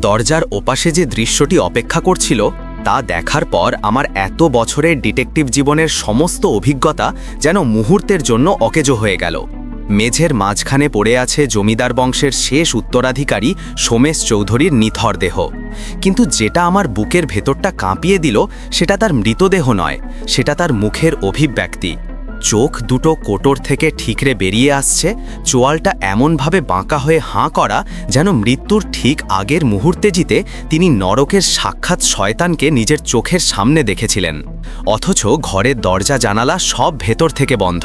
দরজার ওপাশে যে দৃশ্যটি অপেক্ষা করছিল, তা দেখার পর আমার এত বছরের ডিটেকটিভ জীবনের সমস্ত অভিজ্ঞতা যেন মুহূর্তের জন্য অকেজো হয়ে গেল। মেঝের মাঝখানে পড়ে আছে জমিদার বংশের শেষ উত্তরাধিকারী সোমেশ চৌধুরীর নিথর দেহ। কিন্তু যেটা আমার বুকের ভেতরটা কাঁপিয়ে দিল, সেটা তার মৃতদেহ নয়, সেটা তার মুখের অভিব্যক্তি। চোখ দুটো কোটর থেকে ঠিকরে বেরিয়ে আসছে, চোয়ালটা এমনভাবে বাঁকা হয়ে হাঁ করা যেন মৃত্যুর ঠিক আগের মুহূর্তে জিতে তিনি নরকের সাক্ষাৎ শয়তানকে নিজের চোখের সামনে দেখেছিলেন। অথচ ঘরের দরজা, জানালা সব ভেতর থেকে বন্ধ।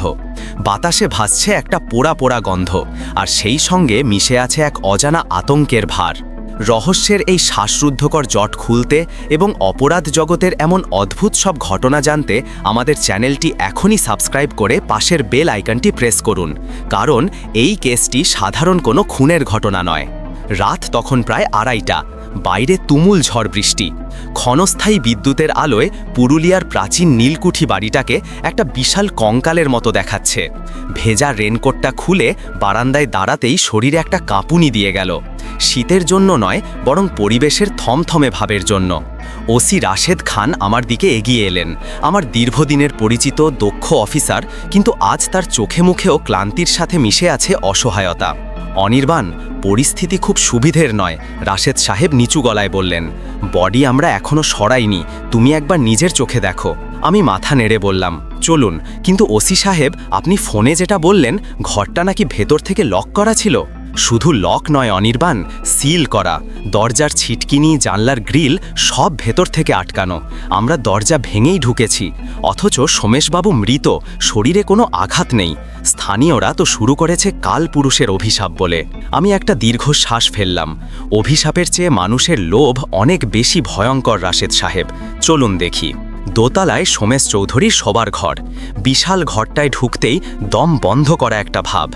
বাতাসে ভাসছে একটা পোড়া পোড়া গন্ধ, আর সেই সঙ্গে মিশে আছে এক অজানা আতঙ্কের ভার। রহস্যের এই শ্বাসরুদ্ধকর জট খুলতে এবং অপরাধ জগতের এমন অদ্ভুত সব ঘটনা জানতে আমাদের চ্যানেলটি এখনই সাবস্ক্রাইব করে পাশের বেল আইকনটি প্রেস করুন। কারণ এই কেসটি সাধারণ কোনো খুনের ঘটনা নয়। রাত তখন প্রায় আড়াইটা। বাইরে তুমুল ঝড় বৃষ্টি। ক্ষণস্থায়ী বিদ্যুতের আলোয় পুরুলিয়ার প্রাচীন নীলকুঠি বাড়িটাকে একটা বিশাল কঙ্কালের মতো দেখাচ্ছে। ভেজা রেনকোটটা খুলে বারান্দায় দাঁড়াতেই শরীরে একটা কাঁপুনি দিয়ে গেল। শীতের জন্য নয়, বরং পরিবেশের থমথমে ভাবের জন্য। ওসি রাশেদ খান আমার দিকে এগিয়ে এলেন। আমার দীর্ঘদিনের পরিচিত, দক্ষ অফিসার, কিন্তু আজ তার চোখে মুখেও ক্লান্তির সাথে মিশে আছে অসহায়তা। অনির্বাণ, পরিস্থিতি খুব সুবিধের নয় রাশেদ সাহেব নিচু গলায় বললেন। বডি আমরা এখনও সরাইনি, তুমি একবার নিজের চোখে দেখো। আমি মাথা নেড়ে বললাম, চলুন, কিন্তু ওসি সাহেব, আপনি ফোনে যেটা বললেন, ঘরটা নাকি ভেতর থেকে লক করা ছিল? শুধু লক নয়, অনির্বাণ, সিল করা। দরজার ছিটকিনি জানলার গ্রিল সব ভেতর থেকে আটকানো। আমরা দরজা ভেঙেই ঢুকেছি। অথচ সোমেশবাবু মৃত, শরীরে কোনো আঘাত নেই। স্থানীয়রা তো শুরু করেছে কাল পুরুষের অভিশাপ বলে। আমি একটা দীর্ঘশ্বাস ফেললাম। অভিশাপের চেয়ে মানুষের লোভ অনেক বেশি ভয়ঙ্কর, রাশেদ সাহেব। চলুন দেখি। দোতলায় সোমেশ চৌধুরী সবার ঘর। বিশাল ঘরটায় ঢুকতেই দম বন্ধ করা একটা ভাব।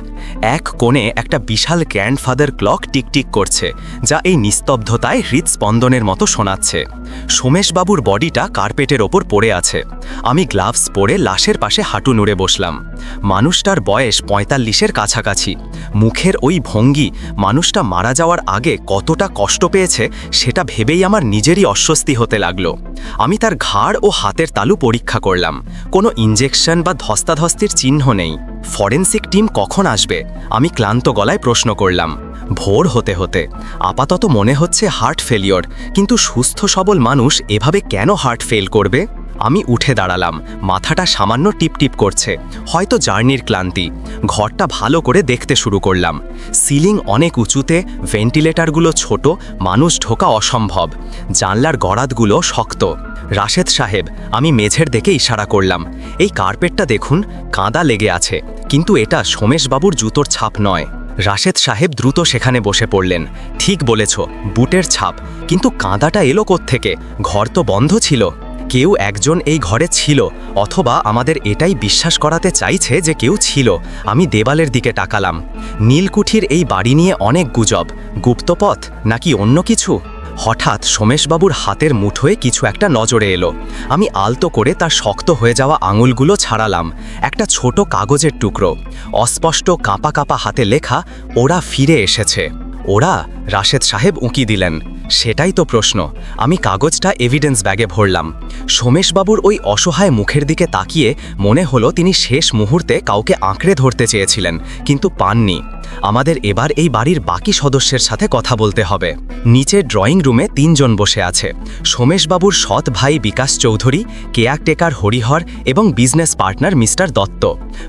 এক কোণে একটা বিশাল গ্র্যান্ডফাদার ক্লক টিকটিক করছে, যা এই নিস্তব্ধতায় হৃদস্পন্দনের মতো শোনাচ্ছে। সোমেশবাবুর বডিটা কার্পেটের ওপর পড়ে আছে। আমি গ্লাভস পরে লাশের পাশে হাঁটু নুড়ে বসলাম। মানুষটার বয়স পঁয়তাল্লিশের কাছাকাছি। মুখের ওই ভঙ্গি মানুষটা মারা যাওয়ার আগে কতটা কষ্ট পেয়েছে সেটা ভেবেই আমার নিজেরই অস্বস্তি হতে লাগল। আমি তার ঘাড় ও হাতের তালু পরীক্ষা করলাম। কোনো ইঞ্জেকশন বা ধস্তাধস্তির চিহ্ন নেই। ফরেন্সিক টিম কখন আসবে? আমি ক্লান্ত গলায় প্রশ্ন করলাম। ভোর হতে হতে। আপাতত মনে হচ্ছে হার্ট ফেলিওর, কিন্তু সুস্থ সবল মানুষ এভাবে কেন হার্ট ফেল করবে? আমি উঠে দাঁড়ালাম। মাথাটা সামান্য টিপটিপ করছে। হয়তো জার্নির ক্লান্তি। ঘরটা ভালো করে দেখতে শুরু করলাম। সিলিং অনেক উঁচুতে, ভেন্টিলেটরগুলো ছোট, মানুষ ঢোকা অসম্ভব। জানলার গড়াতগুলো শক্ত। রাশেদ সাহেব, আমি মেঝের দিকে ইশারা করলাম। এই কার্পেটটা দেখুন, কাঁদা লেগে আছে। কিন্তু এটা সোমেশবাবুর জুতোর ছাপ নয়। রাশেদ সাহেব দ্রুত সেখানে বসে পড়লেন। ঠিক বলেছ, বুটের ছাপ। কিন্তু কাঁদাটা এলো থেকে ঘর তো বন্ধ ছিল। কেউ একজন এই ঘরে ছিল, অথবা আমাদের এটাই বিশ্বাস করাতে চাইছে যে কেউ ছিল। আমি দেবালের দিকে তাকালাম। নীলকুঠির এই বাড়ি নিয়ে অনেক গুজব। গুপ্তপথ? নাকি অন্য কিছু? হঠাৎ সোমেশবাবুর হাতের মুঠোয় কিছু একটা নজরে এলো। আমি আলতো করে তার শক্ত হয়ে যাওয়া আঙুলগুলো ছাড়ালাম। একটা ছোট কাগজের টুকরো। অস্পষ্ট কাঁপা কাঁপা হাতে লেখা, ওরা ফিরে এসেছে। ওরা রাশেদ সাহেব উঁকি দিলেন। সেটাই তো প্রশ্ন। আমি কাগজটা এভিডেন্স ব্যাগে ভরলাম। সোমেশবাবুর ওই অসহায় মুখের দিকে তাকিয়ে মনে হলো তিনি শেষ মুহূর্তে কাউকে আঁকড়ে ধরতে চেয়েছিলেন, কিন্তু পাননি। আমাদের এবার এই বাড়ির বাকি সদস্যের সাথে কথা বলতে হবে। নিচে ড্রয়িং রুমে তিনজন বসে আছে। সোমেশবাবুর সৎ ভাই বিকাশ চৌধুরী কেয়ারটেকার হরিহর এবং বিজনেস পার্টনার মিস্টার দত্ত।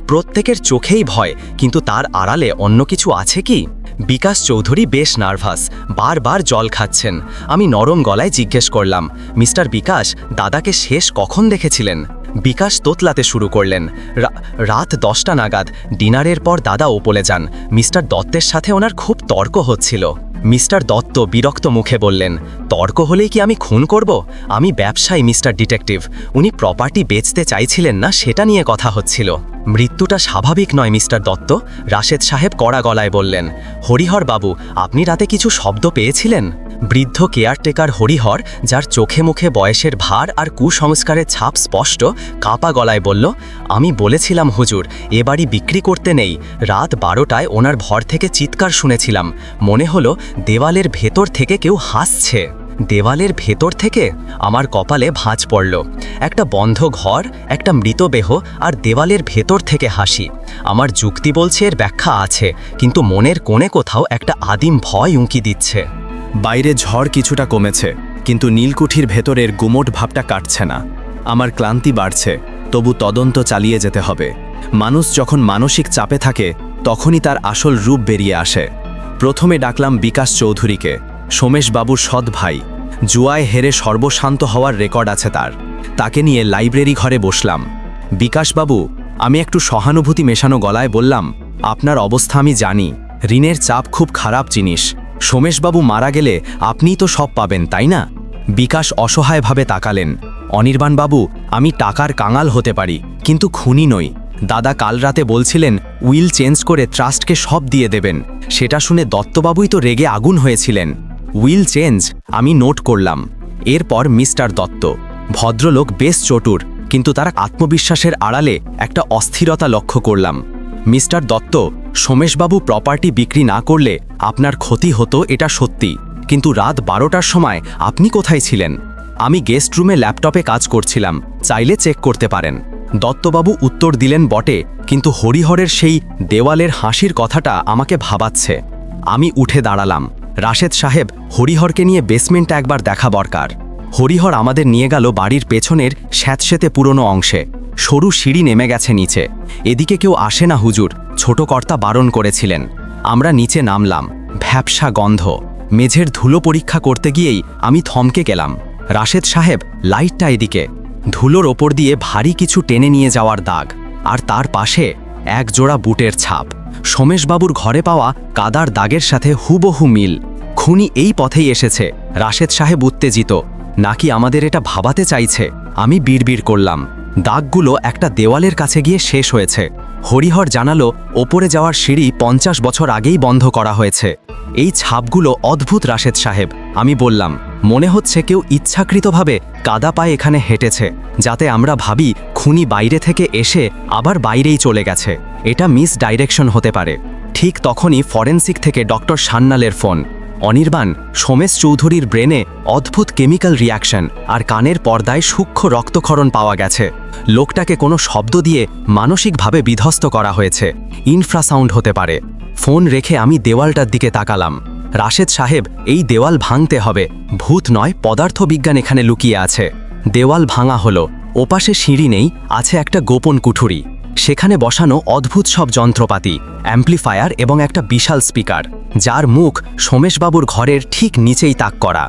প্রত্যেকের চোখেই ভয়, কিন্তু তার আড়ালে অন্য কিছু আছে কি? বিকাশ চৌধুরী বেশ নার্ভাস, বারবার জল খাচ্ছেন। আমি নরম গলায় জিজ্ঞেস করলাম, মিস্টার বিকাশ, দাদাকে শেষ কখন দেখেছিলেন? বিকাশ তোতলাতে শুরু করলেন, "রা- রাত দশটা নাগাদ, ডিনারের পর দাদা ওপলে যান। মিস্টার দত্তের সাথে ওনার খুব তর্ক হচ্ছিল। মিস্টার দত্ত বিরক্ত মুখে বললেন, তর্ক হলেই কি আমি খুন করব? আমি ব্যবসায়ী মিস্টার ডিটেকটিভ। উনি প্রপার্টি বেচতে চাইছিলেন না, সেটা নিয়ে কথা হচ্ছিল। মৃত্যুটা স্বাভাবিক নয়, মিস্টার দত্ত, রাশেদ সাহেব কড়া গলায় বললেন। হরিহর বাবু, আপনি রাতে কিছু শব্দ পেয়েছিলেন? বৃদ্ধ কেয়ারটেকার হরিহর, যার চোখে মুখে বয়সের ভার আর কুসংস্কারের ছাপ স্পষ্ট, কাপা গলায় বলল, আমি বলেছিলাম হুজুর, এ বাড়ি বিক্রি করতে নেই। রাত বারোটায় ওনার ভর থেকে চিৎকার শুনেছিলাম। মনে হলো দেওয়ালের ভেতর থেকে কেউ হাসছে। দেওয়ালের ভেতর থেকে? আমার কপালে ভাঁজ পড়ল। একটা বন্ধ ঘর, একটা মৃতদেহ আর দেওয়ালের ভেতর থেকে হাসি। আমার যুক্তি বলছে এর ব্যাখ্যা আছে, কিন্তু মনের কোণে কোথাও একটা আদিম ভয় উঁকি দিচ্ছে। বাইরে ঝড় কিছুটা কমেছে, কিন্তু নীলকুঠির ভেতরের গুমোট ভাবটা কাটছে না। আমার ক্লান্তি বাড়ছে, তবু তদন্ত চালিয়ে যেতে হবে। মানুষ যখন মানসিক চাপে থাকে, তখনই তার আসল রূপ বেরিয়ে আসে। প্রথমে ডাকলাম বিকাশ চৌধুরীকে, সোমেশবাবুর সৎ ভাই। জুয়ায় হেরে সর্বশান্ত হওয়ার রেকর্ড আছে তার। তাকে নিয়ে লাইব্রেরি ঘরে বসলাম। বিকাশবাবু, আমি একটু সহানুভূতি মেশানো গলায় বললাম, আপনার অবস্থা আমি জানি। ঋণের চাপ খুব খারাপ জিনিস। সোমেশবাবু মারা গেলে আপনিই তো সব পাবেন, তাই না? বিকাশ অসহায়ভাবে তাকালেন। অনির্বাণবাবু, আমি টাকার কাঙাল হতে পারি, কিন্তু খুনি নই। দাদা কাল রাতে বলছিলেন, উইল চেঞ্জ করে ট্রাস্টকে সব দিয়ে দেবেন। সেটা শুনে দত্তবাবুই তো রেগে আগুন হয়েছিলেন। উইল চেঞ্জ, আমি নোট করলাম। এরপর মিস্টার দত্ত। ভদ্রলোক বেশ চটুর কিন্তু তার আত্মবিশ্বাসের আড়ালে একটা অস্থিরতা লক্ষ্য করলাম। মিস্টার দত্ত, সোমেশবাবু প্রপার্টি বিক্রি না করলে আপনার ক্ষতি হতো, এটা সত্যি। কিন্তু রাত বারোটার সময় আপনি কোথায় ছিলেন? আমি গেস্ট রুমে ল্যাপটপে কাজ করছিলাম, চাইলে চেক করতে পারেন। দত্তবাবু উত্তর দিলেন, বটে, কিন্তু হরিহরের সেই দেওয়ালের হাসির কথাটা আমাকে ভাবাচ্ছে। আমি উঠে দাঁড়ালাম। রাশেদ সাহেব, হরিহরকে নিয়ে বেসমেন্টটা একবার দেখা দরকার। হরিহর আমাদের নিয়ে গেল বাড়ির পেছনের স্যাঁতসেতে পুরনো অংশে। সরু সিঁড়ি নেমে গেছে নিচে। এদিকে কেউ আসে না হুজুর, ছোট কর্তা বারণ করেছিলেন। আমরা নিচে নামলাম। ভ্যাপসা গন্ধ। মেঝের ধুলো পরীক্ষা করতে গিয়েই আমি থমকে গেলাম। রাশেদ সাহেব, লাইটটা এদিকে। ধুলোর ওপর দিয়ে ভারী কিছু টেনে নিয়ে যাওয়ার দাগ। আর তার পাশে এক জোড়া বুটের ছাপ। সোমেশবাবুর ঘরে পাওয়া কাদার দাগের সাথে হুবহু মিল। খুনি এই পথেই এসেছে। রাশেদ সাহেব উত্তেজিত। নাকি আমাদের এটা ভাবাতে চাইছে? আমি বিড়বিড় করলাম। দাগগুলো একটা দেওয়ালের কাছে গিয়ে শেষ হয়েছে। হরিহর জানালো, ওপরে যাওয়ার সিঁড়ি পঞ্চাশ বছর আগেই বন্ধ করা হয়েছে। এই ছাপগুলো অদ্ভুত, রাশেদ সাহেব। আমি বললাম, মনে হচ্ছে কেউ ইচ্ছাকৃতভাবে কাদা পায়ে এখানে হেঁটেছে, যাতে আমরা ভাবি খুনি বাইরে থেকে এসে আবার বাইরেই চলে গেছে। এটা মিস ডাইরেকশন হতে পারে। ঠিক তখনই ফরেন্সিক থেকে ডক্টর সান্নালের ফোন। অনির্বাণ, সোমেশ চৌধুরীর ব্রেনে অদ্ভুত কেমিক্যাল রিয়াকশন আর কানের পর্দায় সূক্ষ্ম রক্তক্ষরণ পাওয়া গেছে। লোকটাকে কোনো শব্দ দিয়ে মানসিকভাবে বিধ্বস্ত করা হয়েছে। ইনফ্রাসাউন্ড হতে পারে। ফোন রেখে আমি দেওয়ালটার দিকে তাকালাম। রাশেদ সাহেব, এই দেওয়াল ভাঙতে হবে। ভূত নয়, পদার্থবিজ্ঞান এখানে লুকিয়ে আছে। দেওয়াল ভাঙা হলো। ওপাশে সিঁড়ি নেই, আছে একটা গোপন কুঠুরি। সেখানে বসানো অদ্ভুত সব যন্ত্রপাতি অ্যাম্প্লিফায়ার এবং একটা বিশাল স্পিকার যার মুখ সোমেশবাবুর ঘরের ঠিক নিচেই তাক করা।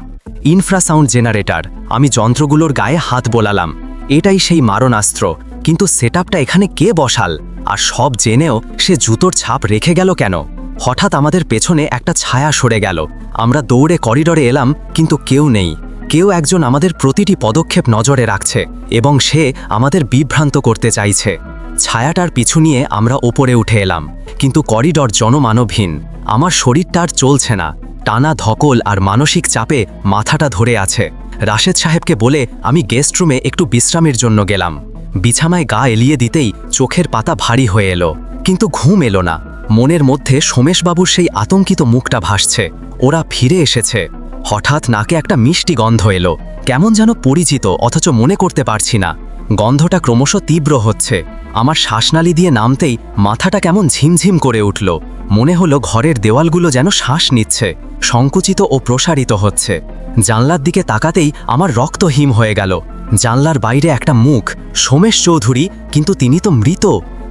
ইনফ্রাসাউন্ড জেনারেটর আমি যন্ত্রগুলোর গায়ে হাত বোলালাম। এটাই সেই মারণাস্ত্র, কিন্তু সেটআপটা এখানে কে বসাল? আর সব জেনেও সে জুতোর ছাপ রেখে গেল কেন? হঠাৎ আমাদের পেছনে একটা ছায়া সরে গেল। আমরা দৌড়ে করিডরে এলাম, কিন্তু কেউ নেই। কেউ একজন আমাদের প্রতিটি পদক্ষেপ নজরে রাখছে এবং সে আমাদের বিভ্রান্ত করতে চাইছে। ছায়াটার পিছু নিয়ে আমরা ওপরে উঠে এলাম। কিন্তু করিডর জনমানবহীন। আমার শরীরটা আর চলছে না। টানা ধকল আর মানসিক চাপে মাথাটা ধরে আছে। রাশেদ সাহেবকে বলে আমি গেস্ট রুমে একটু বিশ্রামের জন্য গেলাম। বিছানায় গা এলিয়ে দিতেই চোখের পাতা ভারী হয়ে এলো। কিন্তু ঘুম এলো না। মনের মধ্যে সোমেশবাবুর সেই আতঙ্কিত মুখটা ভাসছে। ওরা ফিরে এসেছে। হঠাৎ নাকে একটা মিষ্টি গন্ধ এলো। কেমন যেন পরিচিত, অথচ মনে করতে পারছি না। গন্ধটা ক্রমশ তীব্র হচ্ছে। আমার শ্বাসনালী দিয়ে নামতেই মাথাটা কেমন ঝিমঝিম করে উঠল। মনে হলো ঘরের দেওয়ালগুলো যেন শ্বাস নিচ্ছে, সংকুচিত ও প্রসারিত হচ্ছে। জানলার দিকে তাকাতেই আমার রক্ত হিম হয়ে গেল। জানলার বাইরে একটা মুখ, সোমেশ চৌধুরী, কিন্তু তিনি তো মৃত।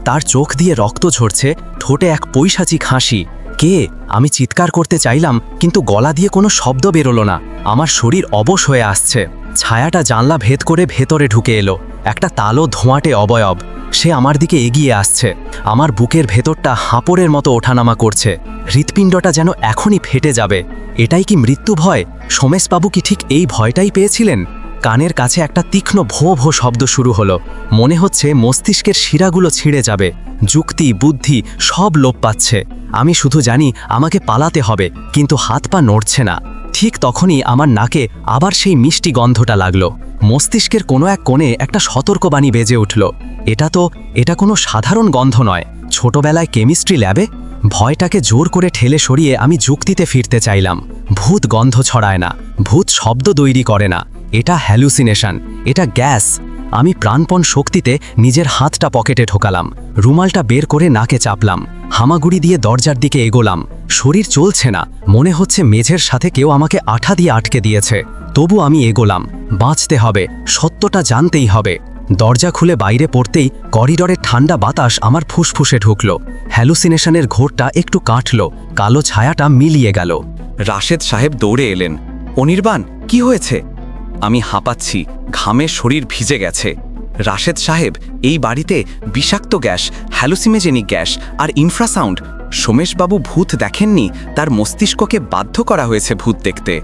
তার চোখ দিয়ে রক্ত ঝরছে, ঠোঁটে এক পৈশাচিক হাসি। কে? আমি চিৎকার করতে চাইলাম, কিন্তু গলা দিয়ে কোনো শব্দ বেরোলো না। আমার শরীর অবশ হয়ে আসছে। ছায়াটা জানলা ভেদ করে ভেতরে ঢুকে এলো। একটা তালো ধোঁয়াটে অবয়ব। সে আমার দিকে এগিয়ে আসছে। আমার বুকের ভেতরটা হাঁপড়ের মতো ওঠানামা করছে। হৃৎপিণ্ডটা যেন এখনই ফেটে যাবে। এটাই কি মৃত্যু ভয়? সোমেশবাবু কি ঠিক এই ভয়টাই পেয়েছিলেন? কানের কাছে একটা তীক্ষ্ণ ভো ভো শব্দ শুরু হলো। মনে হচ্ছে মস্তিষ্কের শিরাগুলো ছিঁড়ে যাবে। যুক্তি, বুদ্ধি সব লোপ পাচ্ছে। আমি শুধু জানি আমাকে পালাতে হবে, কিন্তু হাত পা নড়ছে না। ঠিক তখনই আমার নাকে আবার সেই মিষ্টি গন্ধটা লাগল। মস্তিষ্কের কোনো এক কোণে একটা সতর্কবাণী বেজে উঠল। এটা তো, এটা কোনো সাধারণ গন্ধ নয়। ছোটবেলায় কেমিস্ট্রি ল্যাবে ভয়টাকে জোর করে ঠেলে সরিয়ে আমি যুক্তিতে ফিরতে চাইলাম। ভূত গন্ধ ছড়ায় না, ভূত শব্দ তৈরি করে না। এটা হ্যালুসিনেশন এটা গ্যাস আমি প্রাণপণ শক্তিতে নিজের হাতটা পকেটে ঢোকালাম। রুমালটা বের করে নাকে চাপলাম। হামাগুড়ি দিয়ে দরজার দিকে এগোলাম। শরীর চলছে না। মনে হচ্ছে মেঝের সাথে কেউ আমাকে আঠা দিয়ে আটকে দিয়েছে। তবু আমি এগোলাম। বাঁচতে হবে। সত্যটা জানতেই হবে। দরজা খুলে বাইরে পড়তেই করিডরের ঠান্ডা বাতাস আমার ফুসফুসে ঢুকল। হ্যালুসিনেশনের ঘোরটা একটু কাটল। কালো ছায়াটা মিলিয়ে গেল। রাশেদ সাহেব দৌড়ে এলেন। অনির্বাণ, কি হয়েছে? আমি হাঁপাচ্ছি, ঘামে শরীর ভিজে গেছে। রাশেদ সাহেব, এই বাড়িতে বিষাক্ত গ্যাস, হ্যালুসিমেজেনিক গ্যাস আর ইনফ্রাসাউন্ড। সোমেশবাবু ভূত দেখেননি, তার মস্তিষ্ককে বাধ্য করা হয়েছে ভূত দেখতে।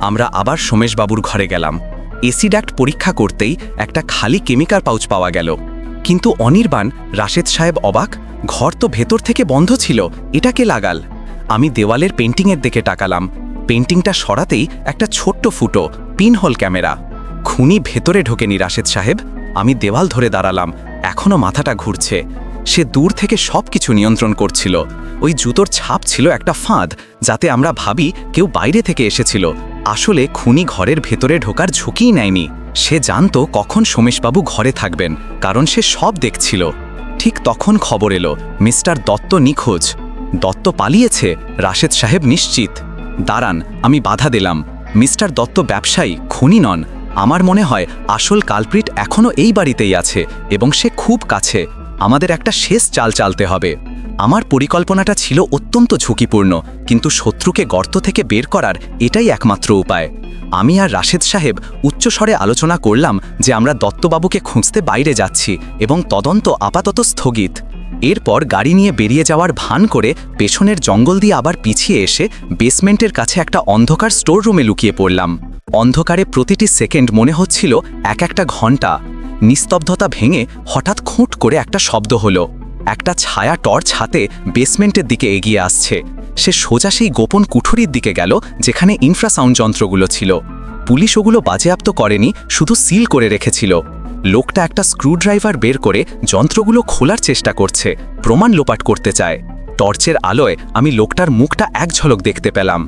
আমরা আবার সোমেশবাবুর ঘরে গেলাম। এসিড অ্যাক্ট পরীক্ষা করতেই একটা খালি কেমিক্যাল পাউচ পাওয়া গেল। কিন্তু অনির্বাণ, রাশেদ সাহেব অবাক, ঘর তো ভেতর থেকে বন্ধ ছিল, এটা কে লাগাল? আমি দেওয়ালের পেন্টিংয়ের দিকে টাকালাম পেন্টিংটা সরাতেই একটা ছোট্ট ফুটো পিনহোল ক্যামেরা। খুনি ভেতরে ঢোকেনি রাশেদ সাহেব। আমি দেওয়াল ধরে দাঁড়ালাম। এখনও মাথাটা ঘুরছে। সে দূর থেকে সব কিছু নিয়ন্ত্রণ করছিল। ওই জুতোর ছাপ ছিল একটা ফাঁদ, যাতে আমরা ভাবি কেউ বাইরে থেকে এসেছিল। আসলে খুনি ঘরের ভেতরে ঢোকার ঝুঁকিই নেয়নি। সে জানত কখন সোমেশবাবু ঘরে থাকবেন, কারণ সে সব দেখছিল। ঠিক তখন খবর এলো, মিস্টার দত্ত নিখোঁজ। দত্ত পালিয়েছে, রাশেদ সাহেব নিশ্চিত। দাঁড়ান, আমি বাধা দিলাম। মিস্টার দত্ত ব্যবসায়ী খুনি নন। আমার মনে হয় আসল কালপ্রিট এখনও এই বাড়িতেই আছে এবং সে খুব কাছে। আমাদের একটা শেষ চাল চালতে হবে। আমার পরিকল্পনাটা ছিল অত্যন্ত ঝুঁকিপূর্ণ, কিন্তু শত্রুকে গর্ত থেকে বের করার এটাই একমাত্র উপায়। আমি আর রাশেদ সাহেব উচ্চস্বরে আলোচনা করলাম যে আমরা দত্তবাবুকে খুঁজতে বাইরে যাচ্ছি এবং তদন্ত আপাতত স্থগিত। এরপর গাড়ি নিয়ে বেরিয়ে যাওয়ার ভান করে পেছনের জঙ্গল দিয়ে আবার পিছিয়ে এসে বেসমেন্টের কাছে একটা অন্ধকার স্টোর রুমে লুকিয়ে পড়লাম। অন্ধকারে প্রতিটি সেকেন্ড মনে হচ্ছিল এক একটা ঘণ্টা। নিস্তব্ধতা ভেঙে হঠাৎ খুঁট করে একটা শব্দ হলো। একটা ছায়া টর্চ হাতে বেসমেন্টের দিকে এগিয়ে আসছে। সে সোজা সেই গোপন কুঠুরির দিকে গেল, যেখানে ইনফ্রাসাউন্ড যন্ত্রগুলো ছিল। পুলিশ ওগুলো বাজেয়াপ্ত করেনি, শুধু সিল করে রেখেছিল। লোকটা একটা স্ক্রুড্রাইভার বের করে যন্ত্রগুলো খোলার চেষ্টা করছে, প্রমাণ লোপাট করতে চায়। টর্চের আলোয় আমি লোকটার মুখটা এক ঝলক দেখতে পেলাম।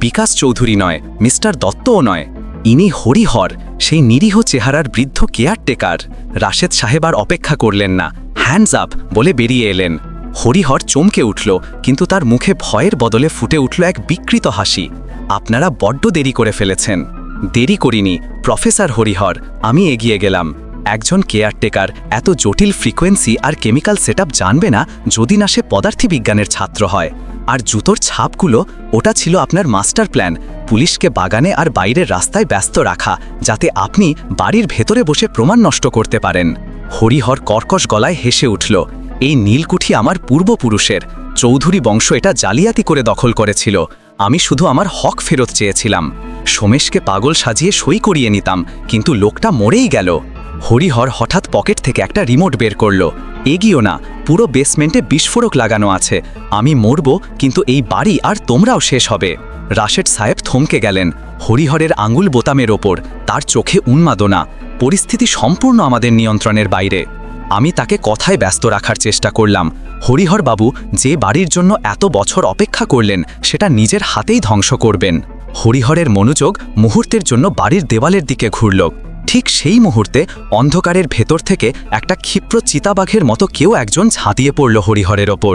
বিকাশ চৌধুরী নয়, মিস্টার দত্তও নয়। ইনি হরিহর, সেই নিরীহ চেহারার বৃদ্ধ কেয়ারটেকার। রাশেদ সাহেব আর অপেক্ষা করলেন না, হ্যান্ডস আপ বলে বেরিয়ে এলেন। হরিহর চমকে উঠল, কিন্তু তার মুখে ভয়ের বদলে ফুটে উঠল এক বিকৃত হাসি। আপনারা বড্ড দেরি করে ফেলেছেন। দেরি করিনি, প্রফেসর হরিহর, আমি এগিয়ে গেলাম। একজন কেয়ারটেকার, এত জটিল ফ্রিকোয়েন্সি আর কেমিক্যাল সেটআপ জানবে না যদি না সে পদার্থবিজ্ঞানের ছাত্র হয়। আর জুতোর ছাপগুলো, ওটা ছিল আপনার মাস্টার প্ল্যান, পুলিশকে বাগানে আর বাইরের রাস্তায় ব্যস্ত রাখা, যাতে আপনি বাড়ির ভেতরে বসে প্রমাণ নষ্ট করতে পারেন। হরিহর কর্কশ গলায় হেসে উঠল, এই নীলকুঠি আমার পূর্বপুরুষের। চৌধুরী বংশ এটা জালিয়াতি করে দখল করেছিল। আমি শুধু আমার হক ফেরত চেয়েছিলাম। সোমেশকে পাগল সাজিয়ে সই করিয়ে নিতাম, কিন্তু লোকটা মরেই গেল। হরিহর হঠাৎ পকেট থেকে একটা রিমোট বের করল। এগিয়েও না, পুরো বেসমেন্টে বিস্ফোরক লাগানো আছে। আমি মরব, কিন্তু এই বাড়ি আর তোমরাও শেষ হবে। রাশেদ সাহেব থমকে গেলেন, হরিহরের আঙুল বোতামের ওপর, তার চোখে উন্মাদনা। পরিস্থিতি সম্পূর্ণ আমাদের নিয়ন্ত্রণের বাইরে। আমি তাকে কথায় ব্যস্ত রাখার চেষ্টা করলাম। হরিহর বাবু, যে বাড়ির জন্য এত বছর অপেক্ষা করলেন, সেটা নিজের হাতেই ধ্বংস করবেন। হরিহরের মনোযোগ মুহূর্তের জন্য বাড়ির দেওয়ালের দিকে ঘুরল। ঠিক সেই মুহূর্তে অন্ধকারের ভেতর থেকে একটা ক্ষিপ্র চিতাবাঘের মতো কেউ একজন ঝাঁতিয়ে পড়ল হরিহরের ওপর।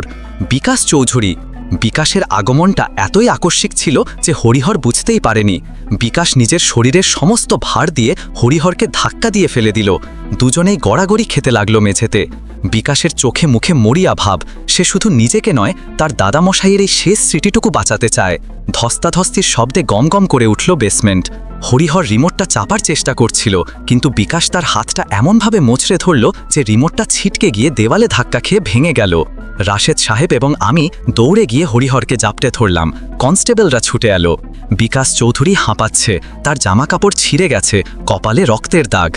বিকাশ চৌধুরী, বিকাশের আগমনটা এতই আকস্মিক ছিল যে হরিহর বুঝতেই পারেনি। বিকাশ নিজের শরীরের সমস্ত ভার দিয়ে হরিহরকে ধাক্কা দিয়ে ফেলে দিল। দুজনেই গড়াগড়ি খেতে লাগল মেঝেতে। বিকাশের চোখে মুখে মরিয়া ভাব, সে শুধু নিজেকে নয়, তার দাদামশাইয়ের এই শেষ স্মৃতিটুকু বাঁচাতে চায়। ধস্তাধস্তির শব্দে গম গম করে উঠল বেসমেন্ট হরিহর রিমোটটা চাপার চেষ্টা করছিল, কিন্তু বিকাশ তার হাতটা এমনভাবে মোচড়ে ধরল যে রিমোটটা ছিটকে গিয়ে দেওয়ালে ধাক্কা খেয়ে ভেঙে গেল। রাশেদ সাহেব এবং আমি দৌড়ে গিয়ে হরিহরকে জাপটে ধরলাম। কনস্টেবলরা ছুটে এলো। বিকাশ চৌধুরী হাঁপাচ্ছে, তার জামাকাপড় ছিঁড়ে গেছে, কপালে রক্তের দাগ।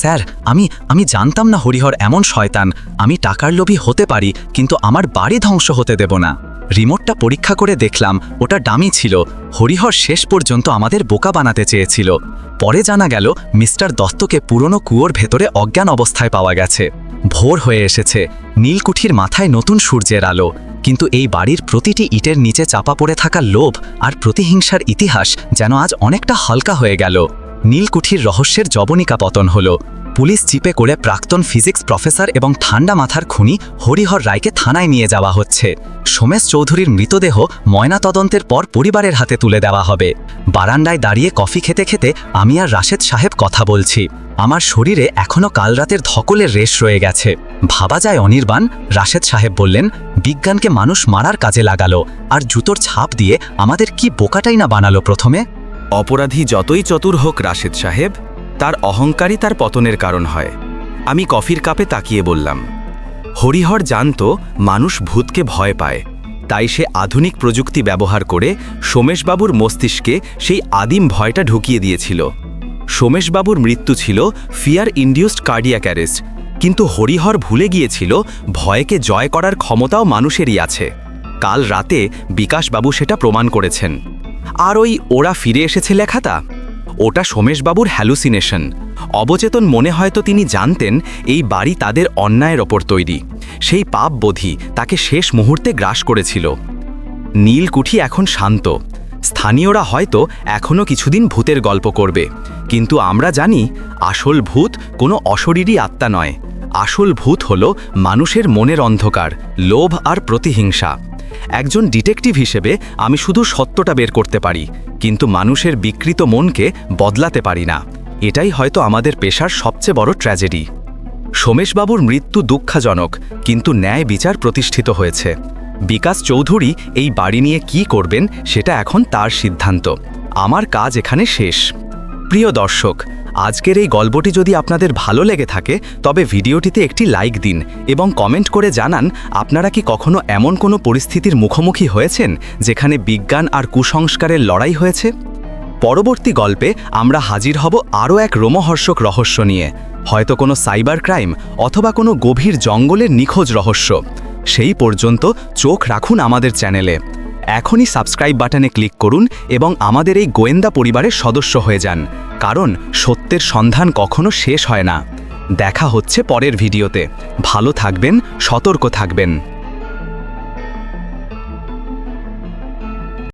স্যার, আমি আমি জানতাম না হরিহর এমন শয়তান। আমি টাকার লোভী হতে পারি, কিন্তু আমার বাড়ি ধ্বংস হতে দেব না। রিমোটটা পরীক্ষা করে দেখলাম ওটা ডামি ছিল। হরিহর শেষ পর্যন্ত আমাদের বোকা বানাতে চেয়েছিল। পরে জানা গেল, মিস্টার দত্তকে পুরনো কুয়োর ভেতরে অজ্ঞান অবস্থায় পাওয়া গেছে। ভোর হয়ে এসেছে, নীলকুঠির মাথায় নতুন সূর্যের আলো। কিন্তু এই বাড়ির প্রতিটি ইটের নিচে চাপা পড়ে থাকা লোভ আর প্রতিহিংসার ইতিহাস যেন আজ অনেকটা হালকা হয়ে গেল। নীলকুঠির রহস্যের জবনিকা পতন হলো। পুলিশ জিপে করে প্রাক্তন ফিজিক্স প্রফেসর এবং ঠান্ডা মাথার খুনি হরিহর রায়কে থানায় নিয়ে যাওয়া হচ্ছে। সোমেশ চৌধুরীর মৃতদেহ ময়নাতদন্তের পর পরিবারের হাতে তুলে দেওয়া হবে। বারান্দায় দাঁড়িয়ে কফি খেতে খেতে আমি আর রাশেদ সাহেব কথা বলছি। আমার শরীরে এখনও কাল রাতের ধকলের রেশ রয়ে গেছে। ভাবা যায় অনির্বাণ, রাশেদ সাহেব বললেন, বিজ্ঞানকে মানুষ মারার কাজে লাগালো, আর জুতোর ছাপ দিয়ে আমাদের কি বোকাটাই না বানালো প্রথমে? অপরাধী যতই চতুর হোক রাশেদ সাহেব তার অহংকারই তার পতনের কারণ হয়। আমি কফির কাপে তাকিয়ে বললাম, হরিহর জানত মানুষ ভূতকে ভয় পায়। তাই সে আধুনিক প্রযুক্তি ব্যবহার করে সোমেশবাবুর মস্তিষ্কে সেই আদিম ভয়টা ঢুকিয়ে দিয়েছিল। সোমেশবাবুর মৃত্যু ছিল ফিয়ার ইন্ডিউসড কার্ডিয়াক অ্যারেস্ট, কিন্তু হরিহর ভুলে গিয়েছিল ভয়কে জয় করার ক্ষমতাও মানুষেরই আছে। কাল রাতে বিকাশবাবু সেটা প্রমাণ করেছেন। আর ওই ওরা ফিরে এসেছে লেখাটা? ওটা সোমেশবাবুর হ্যালুসিনেশন। অবচেতন মনে হয়তো তিনি জানতেন এই বাড়ি তাদের অন্যায়ের ওপর তৈরি। সেই পাপ বোধি তাকে শেষ মুহূর্তে গ্রাস করেছিল। নীলকুঠি এখন শান্ত। স্থানীয়রা হয়তো এখনও কিছুদিন ভূতের গল্প করবে। কিন্তু আমরা জানি, আসল ভূত কোনো অশরীরই আত্মা নয়। আসল ভূত হল মানুষের মনের অন্ধকার, লোভ আর প্রতিহিংসা। একজন ডিটেকটিভ হিসেবে আমি শুধু সত্যটা বের করতে পারি, কিন্তু মানুষের বিকৃত মনকে বদলাতে পারি না। এটাই হয়তো আমাদের পেশার সবচেয়ে বড় ট্র্যাজেডি। সোমেশবাবুর মৃত্যু দুঃখজনক, কিন্তু ন্যায় বিচার প্রতিষ্ঠিত হয়েছে। বিকাশ চৌধুরী এই বাড়ি নিয়ে কি করবেন, সেটা এখন তার সিদ্ধান্ত। আমার কাজ এখানে শেষ। প্রিয় দর্শক আজকের এই গল্পটি যদি আপনাদের ভালো লেগে থাকে, তবে ভিডিওটিতে একটি লাইক দিন এবং কমেন্ট করে জানান, আপনারা কি কখনো এমন কোনো পরিস্থিতির মুখোমুখি হয়েছেন, যেখানে বিজ্ঞান আর কুসংস্কারের লড়াই হয়েছে? পরবর্তী গল্পে আমরা হাজির হব আরও এক রোমহর্ষক রহস্য নিয়ে। হয়তো কোনো সাইবার ক্রাইম অথবা কোনো গভীর জঙ্গলের নিখোঁজ রহস্য। সেই পর্যন্ত চোখ রাখুন আমাদের চ্যানেলে। এখনই সাবস্ক্রাইব বাটনে ক্লিক করুন এবং আমাদের এই গোয়েন্দা পরিবারের সদস্য হয়ে যান, কারণ সত্যের সন্ধান কখনো শেষ হয় না। দেখা হচ্ছে পরের ভিডিওতে। ভালো থাকবেন, সতর্ক থাকবেন।